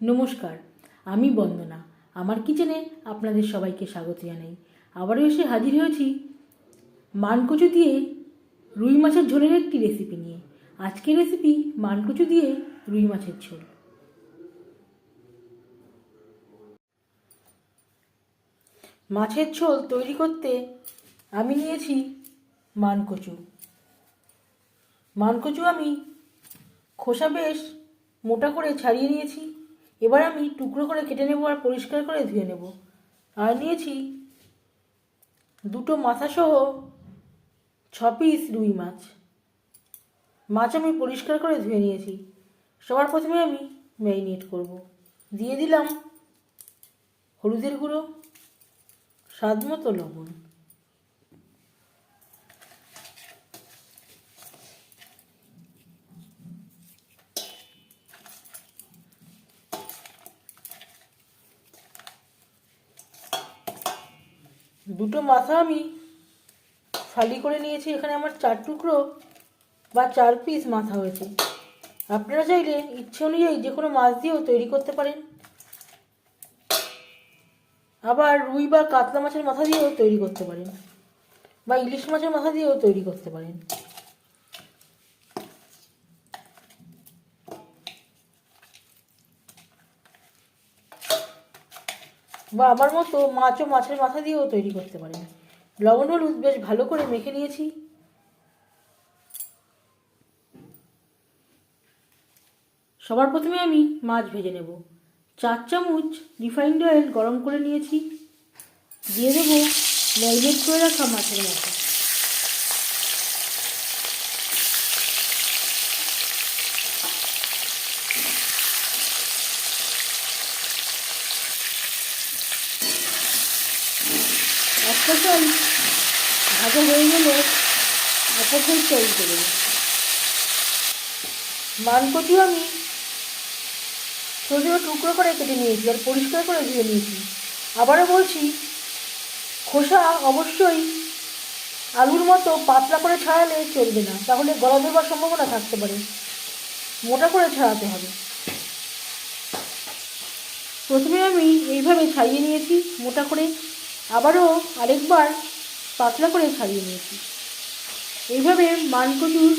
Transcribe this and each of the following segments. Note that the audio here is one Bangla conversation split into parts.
নমস্কার, আমি বন্দনা। আমার কিচেনে আপনাদের সবাইকে স্বাগত জানাই। আবারও এসে হাজির হয়েছি মানকচু দিয়ে রুই মাছের ঝোলের একটি রেসিপি নিয়ে। আজকের রেসিপি মানকচু দিয়ে রুই মাছের ঝোল। মাছের ঝোল তৈরি করতে আমি নিয়েছি মানকচু। মানকচু আমি খোসা বেশ মোটা করে ছাড়িয়ে নিয়েছি। এবার আমি টুকরো করে কেটে নেব আর পরিষ্কার করে ধুয়ে নেব। আর নিয়েছি দুটো মাথাসহ ছ পিস রুই মাছ। মাছ আমি পরিষ্কার করে ধুয়ে নিয়েছি। সবার প্রথমে আমি ম্যারিনেট করব। দিয়ে দিলাম হলুদের গুঁড়ো, স্বাদ মতো লবণ। দুটো মাথা আমি ফালি করে নিয়েছি, এখানে আমার চার টুকরো বা চার পিস মাথা হয়েছে। আপনারা চাইলে ইচ্ছে অনুযায়ী যে কোনো মাছ দিয়েও তৈরি করতে পারেন। আবার রুই বা কাতলা মাছের মাথা দিয়েও তৈরি করতে পারেন। বা ইলিশ মাছের মাথা দিয়েও তৈরি করতে পারেন। বা আমার মতো মাছ ও মাছের মাথা দিয়েও তৈরি করতে পারেন লবণ হলুদ বেশ ভালো করে মেখে নিয়েছি। সবার প্রথমে আমি মাছ ভেজে নেব। চার চামচ রিফাইন্ড অয়েল গরম করে নিয়েছি। দিয়ে দেবো ম্যারিনেট করে রাখা মাছের মাথা সাইড ভাজা হয়ে গেলে অপর সাইডটা উল্টে দেবো। মানকচু আমি ছোটো টুকরো করে কেটে নিয়েছি আর পরিষ্কার করে ধুয়ে নিয়েছি। আবারও বলছি, খোসা অবশ্যই আলুর মতো পাতলা করে ছাড়ালে চলবে না, তাহলে গলা ধরবার সম্ভাবনা থাকতে পারে। মোটা করে ছাড়াতে হবে। প্রথমে আমি এইভাবে ছাড়িয়ে নিয়েছি, মোটা করে। আবারও আরেকবার পাতলা করে ছাড়িয়ে নিয়েছি। এইভাবে মানকচুর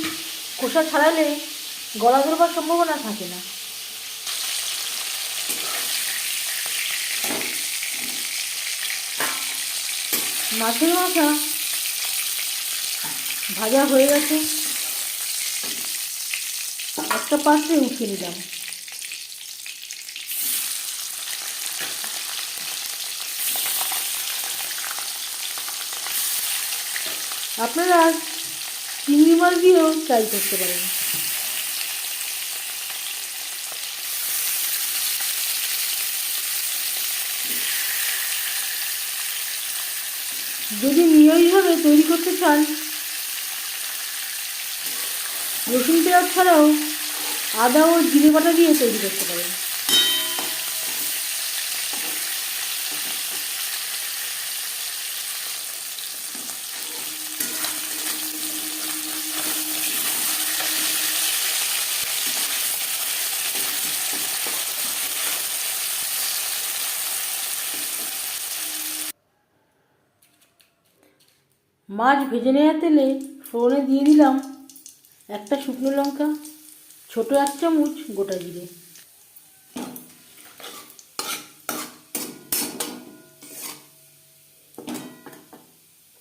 খোসা ছাড়ালে গলা ধরবার সম্ভাবনা থাকে না। মাছের মাথা ভাজা হয়ে গেছে। একটা পাত্রে উঠিয়ে নিলাম। আপনারা চিংড়ি মাছ দিয়েও ট্রাই করতে পারেন। যদি নিয়মিতভাবে তৈরি করতে চান, রসুন পেঁয়াজ ছাড়াও আদা ও জিরে বাটা দিয়ে তৈরি করতে পারেন। মাছ ভেজে নেওয়া তেলে ফোড়নে দিয়ে দিলাম একটা শুকনো লঙ্কা, ছোট এক চামচ গোটা জিরে।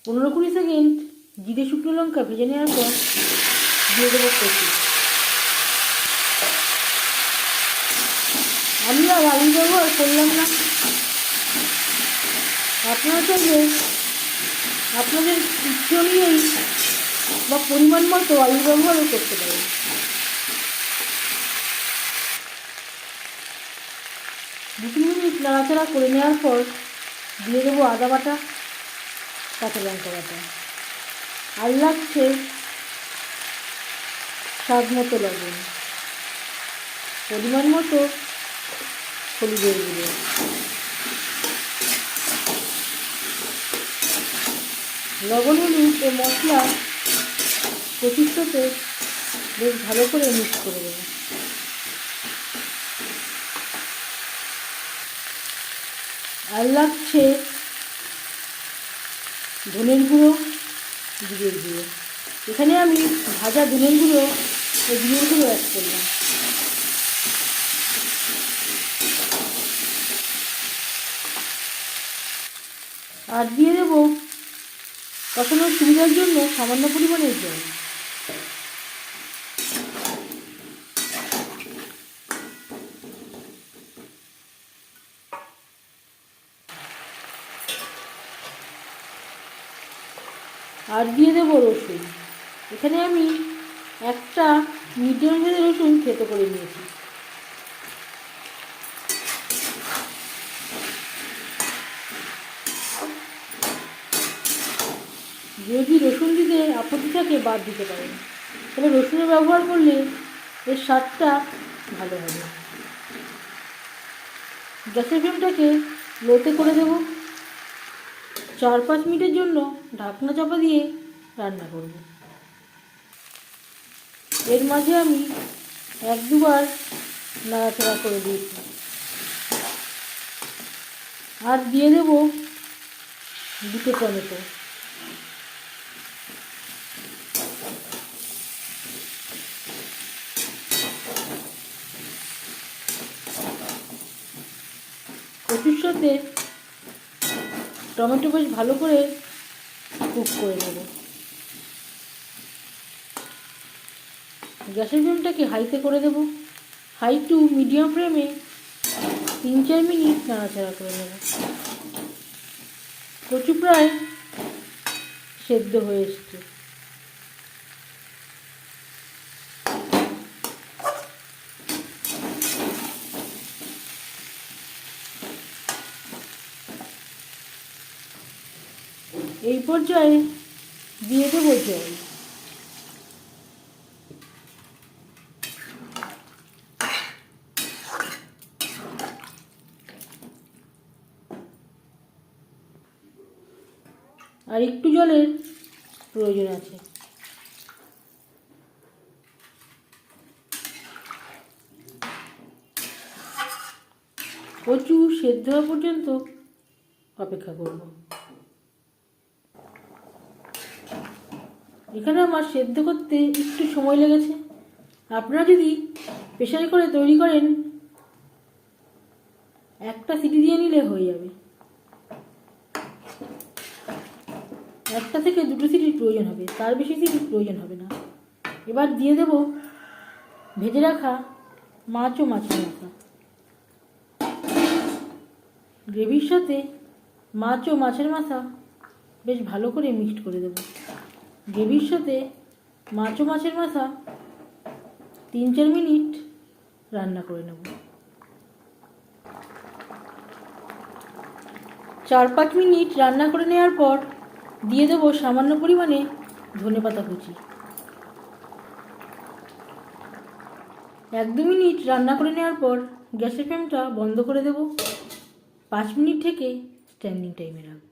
পনেরো কুড়ি সেকেন্ড জিরে শুকনো লঙ্কা ভেজে নেওয়ার পর দিয়ে দেবো কচু। আমি আর আলু ব্যবহার করলাম না। আপনারা চাইলে আপনাদের ইচ্ছে অনুযায়ী বা পরিমাণ মতো আলু ব্যবহারও করতে পারেন। দু তিন মিনিট নাড়াচাড়া করে নেওয়ার পর দিয়ে দেবো আদা বাটা, কাঁচা লঙ্কা বাটা। আর লাগছে স্বাদ মতো লবণ। পরিমাণ মতো হলুদের গুঁড়ো লবণ হলুদ মশলা সাথে বেশ ভালো করে মিক্স করে দেবো। আর লাগছে ধনের গুঁড়ো জিরের গুঁড়ো। এখানে আমি ভাজা ধনের গুঁড়ো ও জিরের গুঁড়ো অ্যাড করলাম। আর দিয়ে দেবো কখনো সুবিধার জন্য সামান্য পরিমাণে জল। আর দিয়ে দেবো রসুন। এখানে আমি একটা মিডিয়াম সাইজের রসুন থেতো করে নিয়েছি। যদি রসুন দিতে আপত্তি থাকে, বাদ দিতে পারেন। তবে রসুনের ব্যবহার করলে এর স্বাদটা ভালো হবে। গ্যাসের ফ্লেমটাকে লোতে করে দেব। চার পাঁচ মিনিটের জন্য ঢাকনা চাপা দিয়ে রান্না করব। এর মাঝে আমি এক দুবার নাড়াচাড়া করে দিয়েছি। আর দিয়ে দেব দুটো টমেটো। কচুর সাথে টমেটো বেশ ভালো করে কুক করে নেব। গ্যাসের ফ্লেমটাকে হাইতে করে দেব। হাই টু মিডিয়াম ফ্লেমে তিন চার মিনিট নাড়াচাড়া করে নেব। কচু প্রায় সেদ্ধ হয়ে এসছে। এই পর্যায়ে দিয়ে দেবো জল। আর একটু জলের প্রয়োজন আছে। কচু সেদ্ধ হওয়া পর্যন্ত অপেক্ষা করব। এখানে আমার সেদ্ধ করতে একটু সময় লেগেছে। আপনারা যদি প্রেশারে করে তৈরি করেন, একটা সিটি দিয়ে নিলে হয়ে যাবে। একটা থেকে দুটো সিটির প্রয়োজন হবে, তার বেশি সিটির প্রয়োজন হবে না। এবার দিয়ে দেব ভেজে রাখা মাছ ও মাছের মাথা। গ্রেভির সাথে মাছ ও মাছের মাথা বেশ ভালো করে মিক্সড করে দেবো। গ্রেভির সাথে মাছ ও মাছের মাথা তিন চার মিনিট রান্না করে নেব। চার পাঁচ মিনিট রান্না করে নেওয়ার পর দিয়ে দেবো সামান্য পরিমাণে ধনে পাতা কুচি। এক দু মিনিট রান্না করে নেওয়ার পর গ্যাসের ফ্লেমটা বন্ধ করে দেব। পাঁচ মিনিট থেকে স্ট্যান্ডিং টাইমে রাখব।